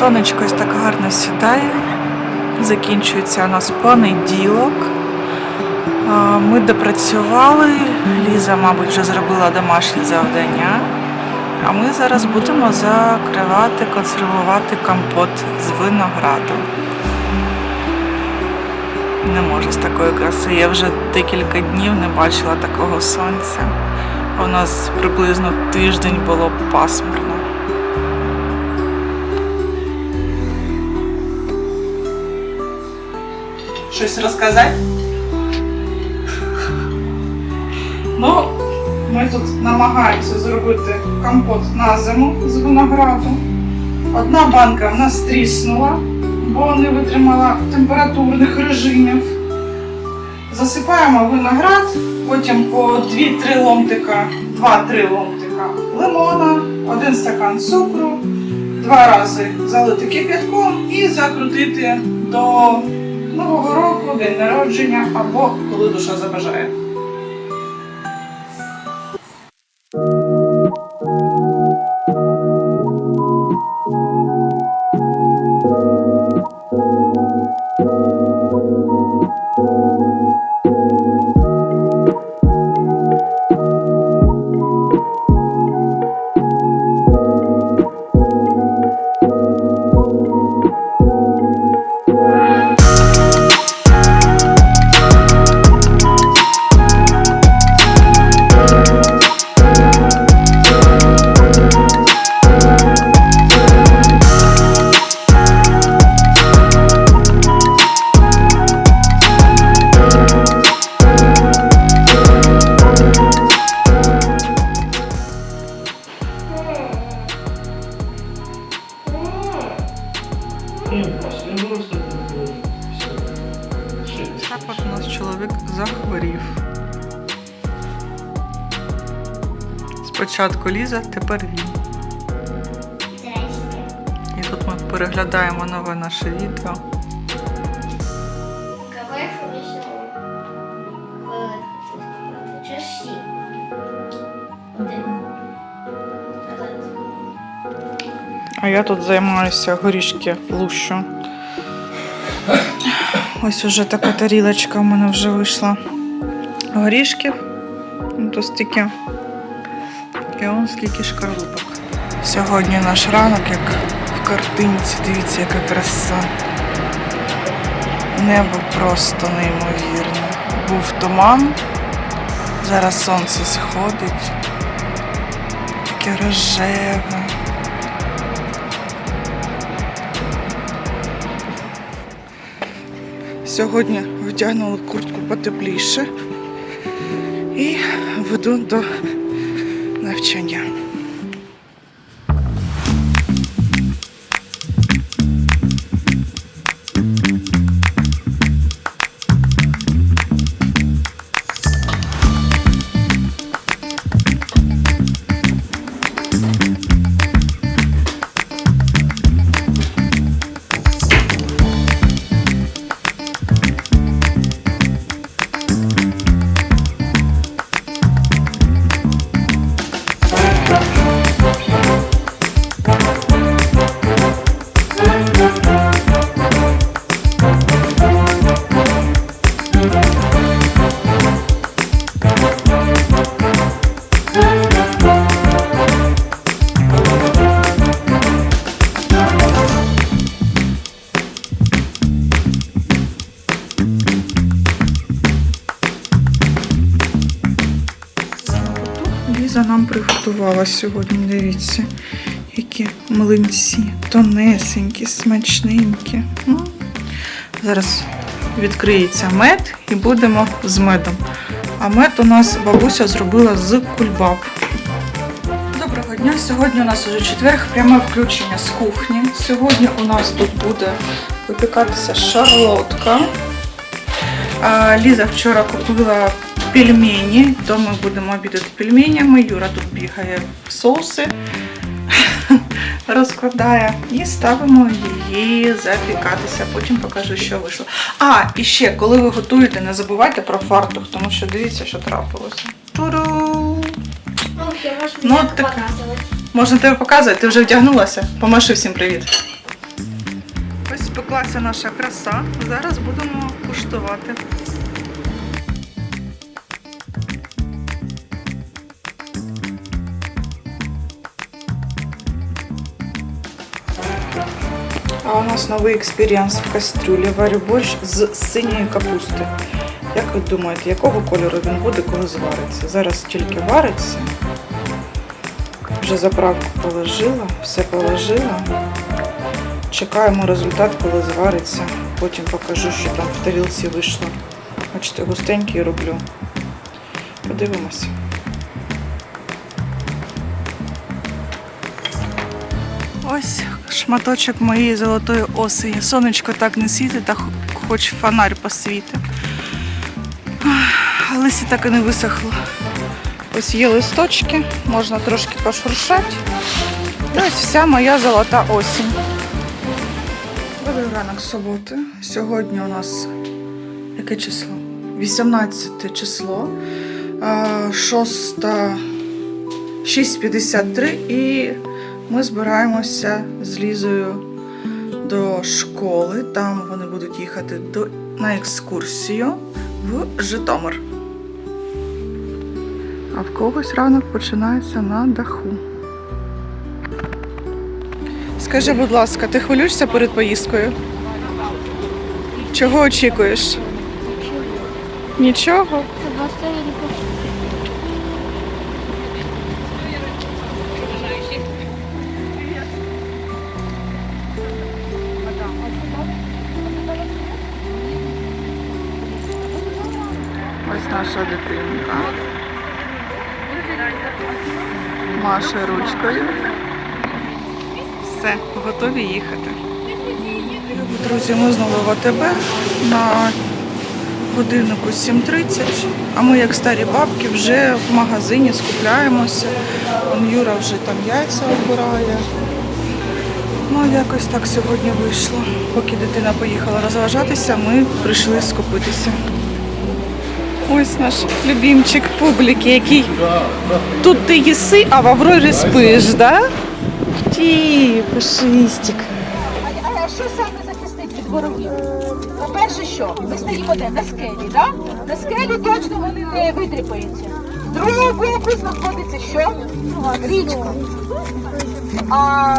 Сонечко ось так гарно сідає. Закінчується у нас понеділок. Ми допрацювали. Ліза, мабуть, вже зробила домашнє завдання. А ми зараз будемо закривати, консервувати компот з винограду. Не можу з такої краси. Я вже декілька днів не бачила такого сонця. У нас приблизно тиждень було пасмурно. Щось розказати? Ну, ми тут намагаємося зробити компот на зиму з винограду. Одна банка в нас тріснула, бо не витримала температурних режимів. Засипаємо виноград, потім по 2-3 ломтика, 2-3 ломтика лимона, один стакан цукру, два рази залити кип'ятком і закрутити до Нового року, день народження або коли душа забажає. Спочатку Ліза, тепер він. І тут ми переглядаємо нове наше відео. А я тут займаюся горішки лущу. Ось уже така тарілочка в мене вже вийшла горішків. Ну, то стільки. І он скільки шкарлупок. Сьогодні наш ранок, як в картинці, дивіться, яка краса. Небо просто неймовірне. Був туман, зараз сонце сходить. Таке рожеве. Сьогодні вдягнула куртку потепліше і веду до навчання. Приготувала сьогодні, дивіться, які млинці, тонесенькі, смачненькі. М. Зараз відкриється мед і будемо з медом. А мед у нас бабуся зробила з кульбаб. Доброго дня! Сьогодні у нас уже четверг, пряме включення з кухні. Сьогодні у нас тут буде випікатися шарлотка. Ліза вчора купила пельмені, то ми будемо обідати пельменями. Юра тут бігає в соуси, розкладає і ставимо її запікатися. Потім покажу, що вийшло. А, і ще, коли ви готуєте, не забувайте про фартух, тому що дивіться, що трапилося. Туру! Ну, я можу так- показувати. Можна тебе показувати, ти вже вдягнулася. Помаши всім привіт. Ось спеклася наша краса. Зараз будемо куштувати. А у нас новий експіріанс в кастрюлі. Варю борщ з синьої капусти. Як ви думаєте, якого кольору він буде, коли звариться? Зараз тільки вариться. Вже заправку положила, все положила. Чекаємо результат, коли звариться. Потім покажу, що там в тарілці вийшло. Бачите, густенький роблю. Подивимося. Ось шматочок моєї золотої осені. Сонечко так не світить, та хоч фонарь посвіти. А листя так і не висохло. Ось є листочки, можна трошки пошуршати. І ось вся моя золота осінь. Добрий ранок суботи. Сьогодні у нас яке число? 18 число. А, 6 6.53 і ми збираємося з Лізою до школи. Там вони будуть їхати до, на екскурсію в Житомир. А в когось ранок починається на даху. Скажи, будь ласка, ти хвилюєшся перед поїздкою? Чого очікуєш? Нічого? Ось наша дитинка. Маше ручкою. Все, готові їхати. Друзі, ми знову в АТБ на годиннику 7.30, а ми, як старі бабки, вже в магазині скупляємося. Вон Юра вже там яйця обирає. Ну, якось так сьогодні вийшло. Поки дитина поїхала розважатися, ми прийшли скупитися. Ось наш любімчик публіки, який тут ти їси, а в Аврорі спиш, да? Ті, пушистик. А що саме захистить від ворогів? По-перше, що? Ми стоїмо де? На скелі, так? На скелі точно вони не витріпаються. З другого боку знаходиться що? Річка. А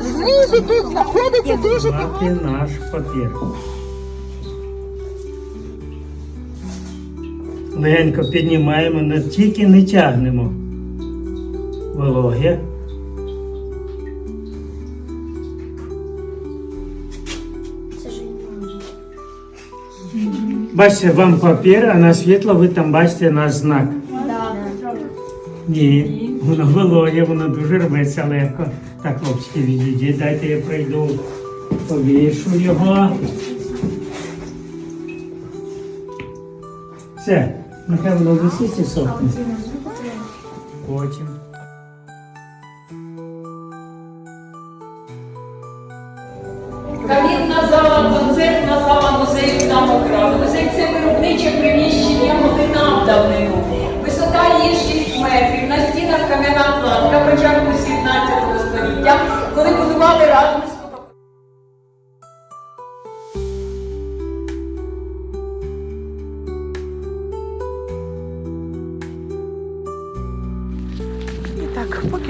знизу тут знаходиться дуже багато. наш папір. Легенько піднімаємо, не тільки не тягнемо. Вологе. Бачите, вам папір, а на світло ви там бачите наш знак. Ні, воно вологе, воно дуже рветься легко. Так, хлопчики, відійдіть, дайте я пройду, повішу його. Все, нехай воно висить і сохне. Потім. Камінна зала, концертна зала музею самокрави. Музей це виробниче приміщення година в давнину. Висота її 6 метрів, на стінах кам'яна кладка початку 17 століття, коли будували Радомирську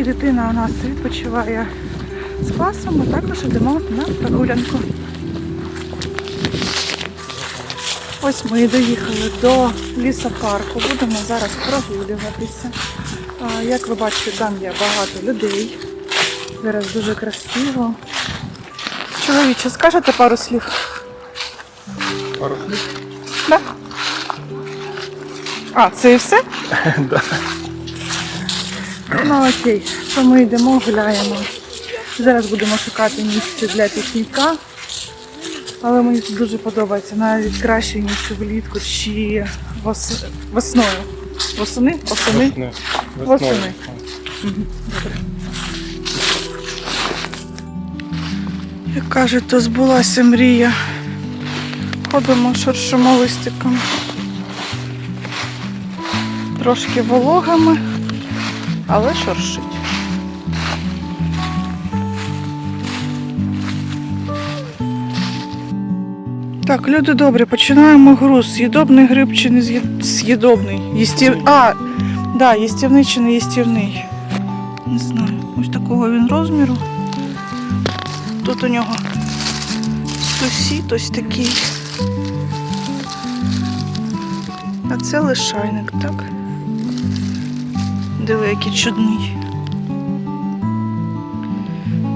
так, поки дитина у нас відпочиває з класом, ми також йдемо на прогулянку. Ось ми і доїхали до лісопарку. Будемо зараз прогулюватися. Як ви бачите, там є багато людей. Зараз дуже красиво. Чоловіче, скажете пару слів? Пару слів? Да? А, це і все? Ну окей, то ми йдемо, гуляємо. Зараз будемо шукати місце для пікніка. Але мені тут дуже подобається навіть краще, ніж влітку чи вос... весною. Восени? Осени? Не, Восени. Як кажуть, то збулася мрія. Ходимо шуршимо листиком. Трошки вологими, але шуршить. Так, люди добрі, починаємо гру. З'їдобний гриб чи не з'їд- з'їдобний? Їстів... А, да, їстівний чи не їстівний. Не знаю. Ось такого він розміру. Тут у нього сусід ось такий. А це лишайник, так? Диви, який чудний.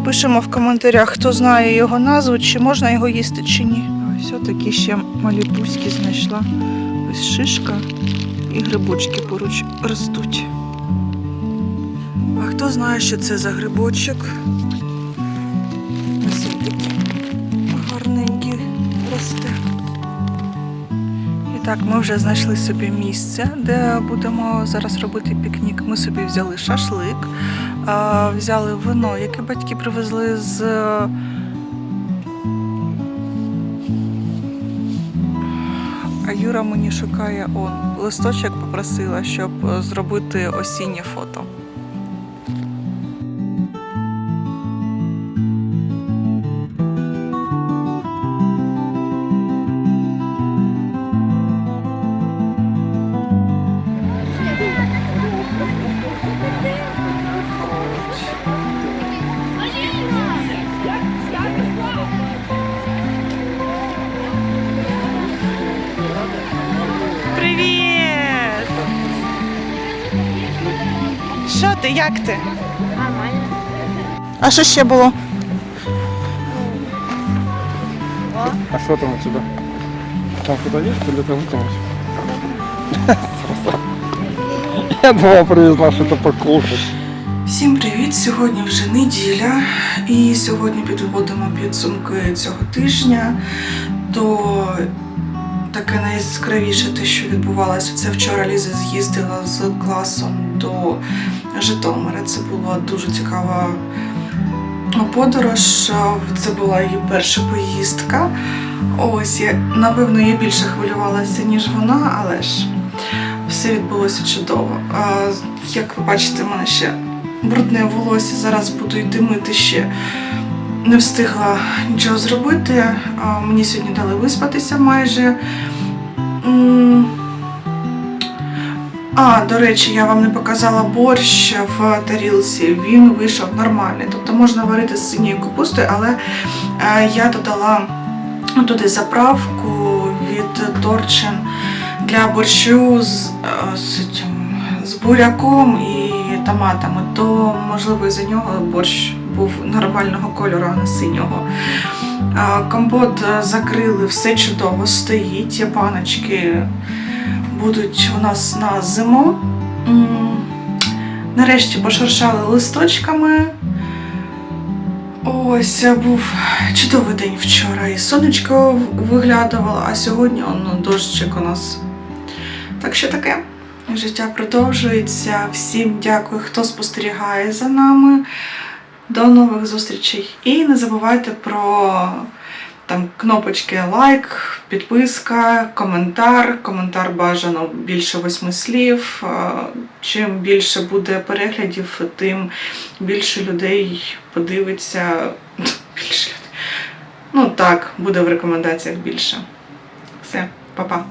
Пишемо в коментарях, хто знає його назву, чи можна його їсти, чи ні. Ось такі ще малюпуськи знайшла. Ось шишка і грибочки поруч ростуть. А хто знає, що це за грибочок? Так, ми вже знайшли собі місце, де будемо зараз робити пікнік. Ми собі взяли шашлик, взяли вино, яке батьки привезли з. А Юра мені шукає он листочок попросила, щоб е, зробити осіннє фото. Ти? Як ти? Нормально. А що ще було? А что там у тебя? Там куда есть или ты выкинулась? Я думал, привезла что-то покушать. Всім привіт! Сьогодні вже неділя, і сьогодні підводимо підсумки цього тижня. То таке найяскравіше те, що відбувалося, це вчора Ліза з'їздила з класом до Житомира. Це була дуже цікава подорож. Це була її перша поїздка. Ось я напевно я більше хвилювалася, ніж вона, але ж все відбулося чудово. Як ви бачите, в мене ще брудне волосся. Зараз буду йти мити ще. Не встигла нічого зробити. Мені сьогодні дали виспатися майже. А, до речі, я вам не показала борщ в тарілці. Він вийшов нормальний. Тобто можна варити з синьою капустою, але е, я додала туди заправку від Торчин для борщу з, е, з, з буряком і томатами, то можливо із-за нього борщ був нормального кольору, а не синього. А, Компот е, закрили, все чудово стоїть. Баночки будуть у нас на зиму. Нарешті пошуршали листочками. Ось був чудовий день вчора. І сонечко виглядувало, а сьогодні он, дощик у нас. Так що таке. Життя продовжується. Всім дякую, хто спостерігає за нами. До нових зустрічей. І не забувайте про там кнопочки лайк, підписка, коментар. Коментар бажано більше восьми слів. Чим більше буде переглядів, тим більше людей подивиться. Більше людей. Ну так, буде в рекомендаціях більше. Все, па-па.